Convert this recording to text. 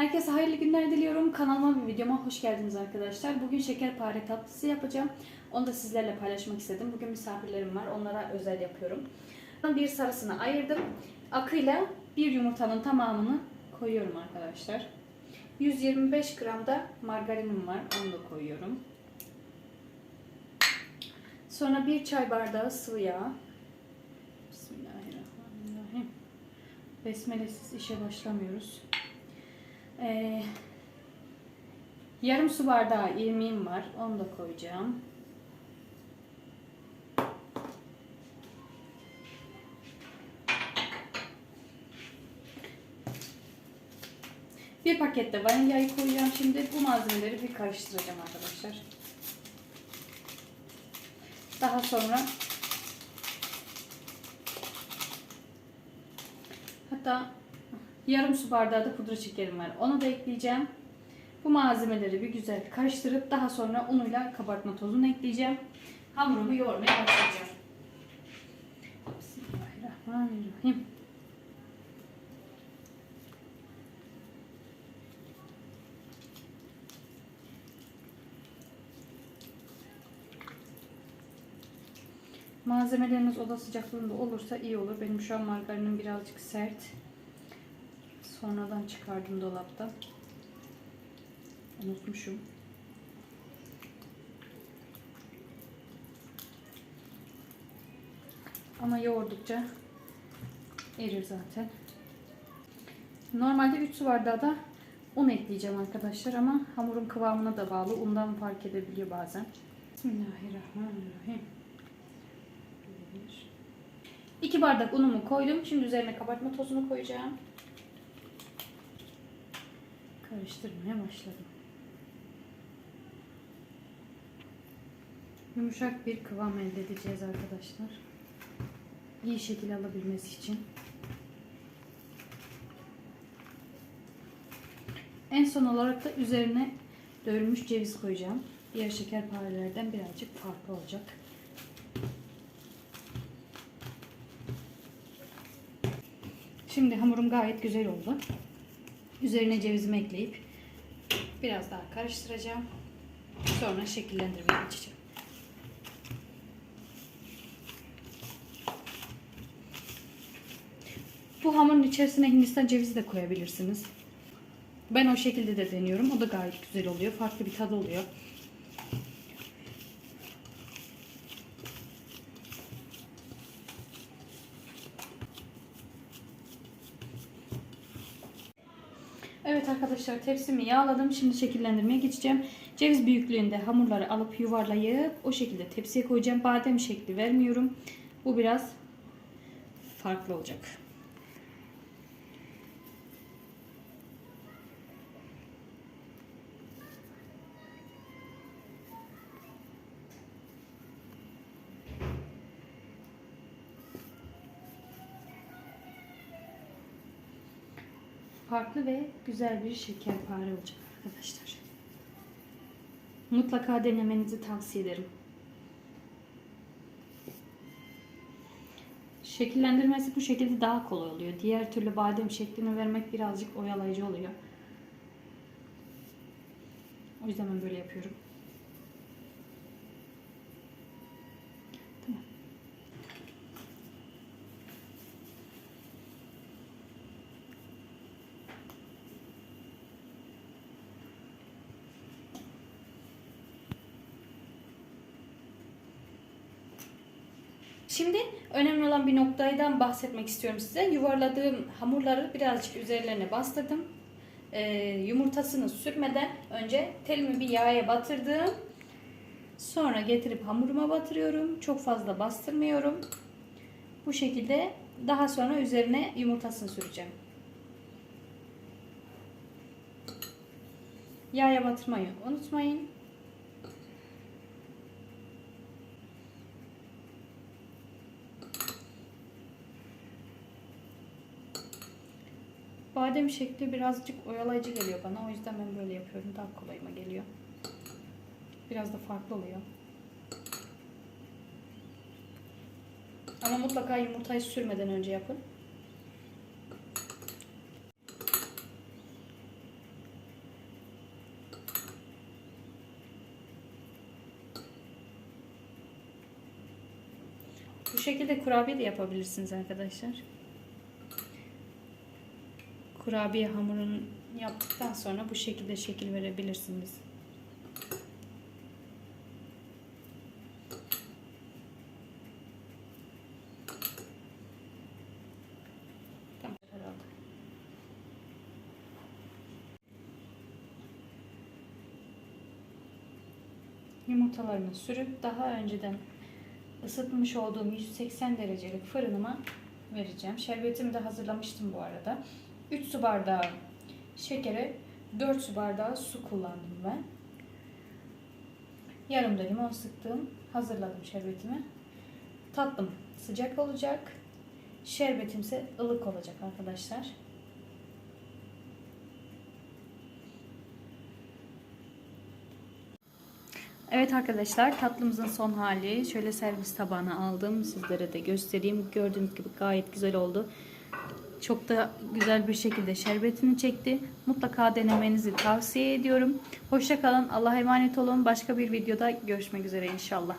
Herkese hayırlı günler diliyorum. Kanalıma ve videoma hoş geldiniz arkadaşlar. Bugün şekerpare tatlısı yapacağım. Onu da sizlerle paylaşmak istedim. Bugün misafirlerim var. Onlara özel yapıyorum. Bir sarısını ayırdım. Akıyla bir yumurtanın tamamını koyuyorum arkadaşlar. 125 gram da margarinim var. Onu da koyuyorum. Sonra bir çay bardağı sıvı yağ. Bismillahirrahmanirrahim. Besmelesiz işe başlamıyoruz. Ee, yarım su bardağı irmiğim var. Onu da koyacağım. Bir pakette vanilyayı koyacağım. Şimdi bu malzemeleri bir karıştıracağım arkadaşlar. Daha sonra hatta yarım su bardağı da pudra şekerim var. Onu da ekleyeceğim. Bu malzemeleri bir güzel karıştırıp daha sonra unuyla kabartma tozunu ekleyeceğim. Hamurumu yoğurmaya başlayacağım. Bismillahirrahmanirrahim. Malzemeleriniz oda sıcaklığında olursa iyi olur. Benim şu an margarinim birazcık sert. Sonradan çıkardım dolaptan. Unutmuşum. Ama yoğurdukça erir zaten. Normalde 3 su bardağı da un ekleyeceğim arkadaşlar ama hamurun kıvamına da bağlı. Undan fark edebiliyor bazen. Bismillahirrahmanirrahim. 2 bardak unumu koydum. Şimdi üzerine kabartma tozunu koyacağım. Karıştırmaya başladım. Yumuşak bir kıvam elde edeceğiz arkadaşlar. İyi şekil alabilmesi için. En son olarak da üzerine dövülmüş ceviz koyacağım. Diğer şekerparelerden birazcık farklı olacak. Şimdi hamurum gayet güzel oldu. Üzerine cevizimi ekleyip biraz daha karıştıracağım. Sonra şekillendirmeye geçeceğim. Bu hamurun içerisine Hindistan cevizi de koyabilirsiniz. Ben o şekilde de deniyorum. O da gayet güzel oluyor. Farklı bir tadı oluyor. Evet arkadaşlar tepsimi yağladım. Şimdi şekillendirmeye geçeceğim. Ceviz büyüklüğünde hamurları alıp yuvarlayıp o şekilde tepsiye koyacağım. Badem şekli vermiyorum. Bu biraz farklı olacak. Farklı ve güzel bir şekerpare olacak arkadaşlar. Mutlaka denemenizi tavsiye ederim. Şekillendirmesi bu şekilde daha kolay oluyor. Diğer türlü badem şeklini vermek birazcık oyalayıcı oluyor. O yüzden ben böyle yapıyorum. Şimdi önemli olan bir noktadan bahsetmek istiyorum size. Yuvarladığım hamurları birazcık üzerlerine bastırdım. Ee, yumurtasını sürmeden önce telimi bir yağa batırdım. Sonra getirip hamuruma batırıyorum. Çok fazla bastırmıyorum. Bu şekilde daha sonra üzerine yumurtasını süreceğim. Yağa batırmayı unutmayın. Badem şekli birazcık oyalayıcı geliyor bana. O yüzden ben böyle yapıyorum. Daha kolayıma geliyor. Biraz da farklı oluyor. Ama mutlaka yumurtayı sürmeden önce yapın. Bu şekilde kurabiye de yapabilirsiniz arkadaşlar. Kurabiye hamurunu yaptıktan sonra bu şekilde şekil verebilirsiniz. Yumurtalarını sürüp daha önceden ısıtmış olduğum 180 derecelik fırınıma vereceğim. Şerbetimi de hazırlamıştım bu arada. 3 su bardağı şekere 4 su bardağı su kullandım ben. Yarım da limon sıktım. Hazırladım şerbetimi. Tatlım sıcak olacak. Şerbetim ise ılık olacak arkadaşlar. Evet arkadaşlar tatlımızın son hali. Şöyle servis tabağına aldım. Sizlere de göstereyim. Gördüğünüz gibi gayet güzel oldu. Çok da güzel bir şekilde şerbetini çekti. Mutlaka denemenizi tavsiye ediyorum. Hoşça kalın. Allah'a emanet olun. Başka bir videoda görüşmek üzere inşallah.